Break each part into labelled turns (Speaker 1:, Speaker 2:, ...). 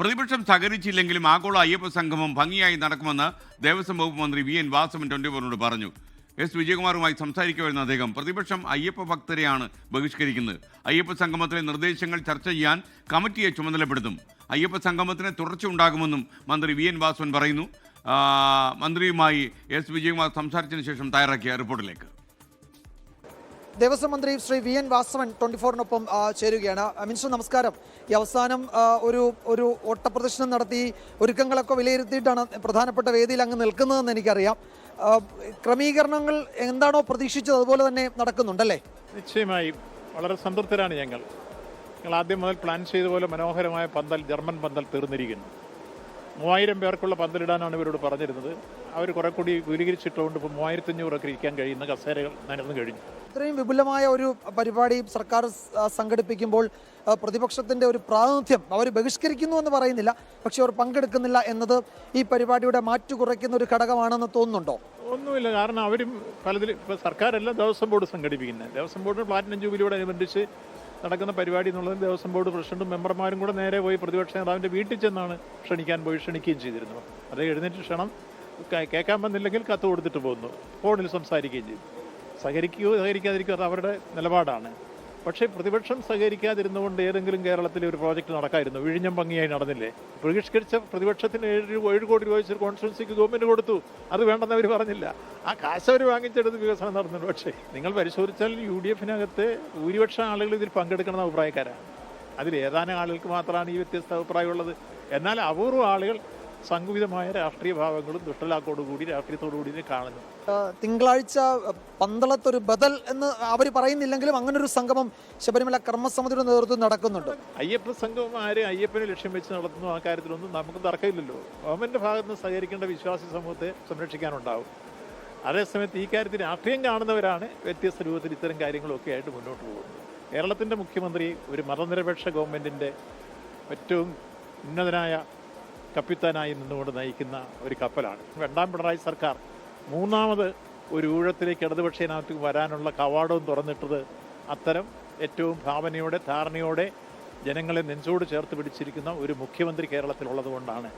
Speaker 1: പ്രതിപക്ഷം സഹകരിച്ചില്ലെങ്കിലും ആഗോള അയ്യപ്പ സംഗമം ഭംഗിയായി നടക്കുമെന്ന് ദേവസ്വം വകുപ്പ് മന്ത്രി വി എൻ വാസവൻ ട്വന്റി ഫോറിനോട് പറഞ്ഞു. എസ്. വിജയകുമാറുമായി സംസാരിക്കുമായിരുന്ന അദ്ദേഹം. പ്രതിപക്ഷം അയ്യപ്പ ഭക്തരെയാണ് ബഹിഷ്കരിക്കുന്നത്. അയ്യപ്പ സംഗമത്തിലെ നിർദ്ദേശങ്ങൾ ചർച്ച ചെയ്യാൻ കമ്മിറ്റിയെ ചുമതലപ്പെടുത്തും. അയ്യപ്പ സംഗമത്തിന് തുടർച്ച ഉണ്ടാകുമെന്നും മന്ത്രി വി എൻ വാസവൻ പറയുന്നു. മന്ത്രിയുമായി എസ്. വിജയകുമാർ സംസാരിച്ചതിന് ശേഷം തയ്യാറാക്കിയ റിപ്പോർട്ടിലേക്ക്.
Speaker 2: ദേവസ്വം മന്ത്രി Shri V N Vasavan twenty ഫോറിനൊപ്പം ചേരുകയാണ്. മിനിസ്റ്റർ നമസ്കാരം. ഈ അവസാനം ഒരു ഒരു ഓട്ടപ്രദർശനം നടത്തി ഒരുക്കങ്ങളൊക്കെ വിലയിരുത്തിയിട്ടാണ് പ്രധാനപ്പെട്ട വേദിയിൽ അങ്ങ് നിൽക്കുന്നതെന്ന് എനിക്കറിയാം. ക്രമീകരണങ്ങൾ എന്താണോ പ്രതീക്ഷിച്ചത് അതുപോലെ തന്നെ നടക്കുന്നുണ്ടല്ലേ?
Speaker 3: നിശ്ചയമായും. വളരെ സംതൃപ്തരാണ് ഞങ്ങൾ. ഞങ്ങൾ ആദ്യം മുതൽ പ്ലാൻ ചെയ്ത പോലെ മനോഹരമായ പന്തൽ ജർമ്മൻ പന്തൽ തീർന്നിരിക്കുന്നു. മൂവായിരം പേർക്കുള്ള പന്തലിടാനാണ് ഇവരോട് പറഞ്ഞിരുന്നത്. അവർ കുറെ കൂടി വിപുലീകരിച്ചിട്ടുകൊണ്ട് ഇപ്പോൾ മൂവായിരത്തഞ്ഞൂറൊക്കെ ഇരിക്കാൻ കഴിയുന്ന കസേരകൾ നടന്നു കഴിഞ്ഞു.
Speaker 2: ഇത്രയും വിപുലമായ ഒരു പരിപാടി സർക്കാർ സംഘടിപ്പിക്കുമ്പോൾ പ്രതിപക്ഷത്തിന്റെ പ്രതിപക്ഷത്തിന്റെ ഒരു പ്രാതിനിധ്യം അവർ ബഹിഷ്കരിക്കുന്നു എന്ന് പറയുന്നില്ല. പക്ഷേ അവർ പങ്കെടുക്കുന്നില്ല എന്നത് ഈ പരിപാടിയുടെ മാറ്റു കുറയ്ക്കുന്ന ഒരു ഘടകമാണെന്ന് തോന്നുന്നുണ്ടോ?
Speaker 3: ഒന്നുമില്ല. കാരണം അവരും പലതിലും ഇപ്പോൾ സർക്കാരല്ല ദേവസ്വം ബോർഡ് സംഘടിപ്പിക്കുന്നത്. ദേവസ്വം ബോർഡ് പ്ലാറ്റിനം ജൂബിലിയോടനുബന്ധിച്ച് നടക്കുന്ന പരിപാടി എന്നുള്ളത് ദേവസ്വം ബോർഡ് പ്രസിഡന്റും മെമ്പർമാരും കൂടെ നേരെ പോയി പ്രതിപക്ഷ നേതാവിന്റെ വീട്ടിൽ ചെന്നാണ് ക്ഷണിക്കാൻ പോയി ക്ഷണിക്കുകയും ചെയ്തിരുന്നു അത് എഴുന്നേറ്റ് ക്ഷണം കേൾക്കാൻ വന്നില്ലെങ്കിൽ കത്ത് കൊടുത്തിട്ട് പോകുന്നു. ഫോണിൽ സംസാരിക്കുകയും ചെയ്തു. സഹകരിക്കുകയോ സഹകരിക്കാതിരിക്കുകയോ അത് അവരുടെ നിലപാടാണ്. പക്ഷേ പ്രതിപക്ഷം സഹകരിക്കാതിരുന്നുകൊണ്ട് ഏതെങ്കിലും കേരളത്തിലെ ഒരു പ്രോജക്റ്റ് നടക്കായിരുന്നു. വിഴിഞ്ഞം ഭംഗിയായി നടന്നില്ലേ? ബഹിഷ്കരിച്ച പ്രതിപക്ഷത്തിന് ഏഴ് ഏഴ് കോടി രൂപ വെച്ചൊരു കോൺസ്റ്റിറ്റ്യൻസിക്ക് ഗവൺമെന്റ് കൊടുത്തു. അത് വേണ്ടെന്ന് അവർ പറഞ്ഞില്ല. ആ കാശ് അവർ വാങ്ങിച്ചെടുത്ത് വികസനം നടന്നു പക്ഷേ നിങ്ങൾ പരിശോധിച്ചാൽ യു ഡി എഫിനകത്ത് ഭൂരിപക്ഷം ആളുകൾ ഇതിൽ പങ്കെടുക്കണമെന്ന അഭിപ്രായക്കാരാണ്. അതിൽ ഏതാനും ആളുകൾക്ക് മാത്രമാണ് ഈ വ്യത്യസ്ത അഭിപ്രായമുള്ളത്. എന്നാൽ അപൂർവ ആളുകൾ സങ്കുചിതമായ രാഷ്ട്രീയ ഭാവങ്ങളും ദുഷ്ടലാക്കോടുകൂടി രാഷ്ട്രീയത്തോടുകൂടി കൂടി കാണുന്നു.
Speaker 2: തിങ്കളാഴ്ച പന്തളത്തൊരു ബദൽ എന്ന് അവർ പറയുന്നില്ലെങ്കിലും അങ്ങനെ ഒരു സംഗമം ശബരിമല കർമ്മസമിതിയുടെ നേതൃത്വം നടക്കുന്നുണ്ട്.
Speaker 3: അയ്യപ്പ സംഘം ആര് അയ്യപ്പനെ ലക്ഷ്യം വെച്ച് നടത്തുന്നു ആ കാര്യത്തിലൊന്നും നമുക്ക് തർക്കമില്ലല്ലോ. ഗവൺമെന്റ് ഭാഗത്ത് നിന്ന് സഹകരിക്കേണ്ട വിശ്വാസി സമൂഹത്തെ സംരക്ഷിക്കാനുണ്ടാവും. അതേസമയത്ത് ഈ കാര്യത്തിൽ രാഷ്ട്രീയം കാണുന്നവരാണ് വ്യത്യസ്ത രൂപത്തിൽ ഇത്തരം കാര്യങ്ങളൊക്കെ ആയിട്ട് മുന്നോട്ട് പോകുന്നത്. കേരളത്തിന്റെ മുഖ്യമന്ത്രി ഒരു മതനിരപേക്ഷ ഗവൺമെന്റിന്റെ ഏറ്റവും ഉന്നതനായ കപ്പിത്താനായി നിന്നുകൊണ്ട് നയിക്കുന്ന ഒരു കപ്പലാണ്. രണ്ടാം പിണറായി സർക്കാർ മൂന്നാമത് ഒരു ഊഴത്തിലേക്ക് ഇടതുപക്ഷേനകത്ത് വരാനുള്ള കവാടവും തുറന്നിട്ടത് അത്തരം ഏറ്റവും ഭാവനയോടെ ധാരണയോടെ ജനങ്ങളെ നെഞ്ചോട് ചേർത്ത് പിടിച്ചിരിക്കുന്ന ഒരു മുഖ്യമന്ത്രി കേരളത്തിലുള്ളത് കൊണ്ടാണ്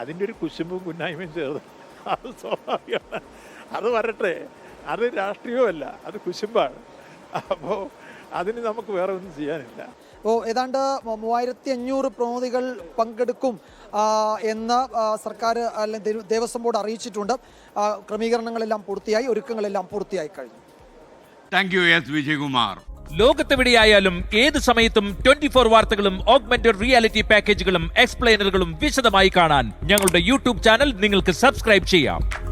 Speaker 3: അതിന്റെ ഒരു കുശുമ്പും കുന്നായ്മയും ചേർന്ന് അത് സ്വാഭാവികമാണ്. അത് വരട്ടെ. അത് രാഷ്ട്രീയമല്ല അത് കുശുമ്പാണ്. അപ്പോൾ അതിന് നമുക്ക് വേറെ ഒന്നും ചെയ്യാനില്ല.
Speaker 2: ഏതാണ്ട് മൂവായിരത്തി അഞ്ഞൂറ് പ്രതിനിധികൾ പങ്കെടുക്കും എന്ന് സർക്കാർ അല്ലെങ്കിൽ ദേവ- ദേവസ്വം ബോർഡ് അറിയിച്ചിട്ടുണ്ട്. ക്രമീകരണങ്ങളെല്ലാം പൂർത്തിയായി ഒരുക്കങ്ങളെല്ലാം പൂർത്തിയായി കഴിഞ്ഞു.
Speaker 1: Thank you S Vijayakumar.
Speaker 4: ലോകത്തെവിടെയായാലും ഏത് സമയത്തും ട്വന്റി ഫോർ വാർത്തകളും ഓഗ്മെന്റഡ് റിയാലിറ്റി പാക്കേജുകളും എക്സ്പ്ലെയിനറുകളും വിശദമായി കാണാൻ ഞങ്ങളുടെ യൂട്യൂബ് ചാനൽ നിങ്ങൾക്ക് സബ്സ്ക്രൈബ് ചെയ്യാം.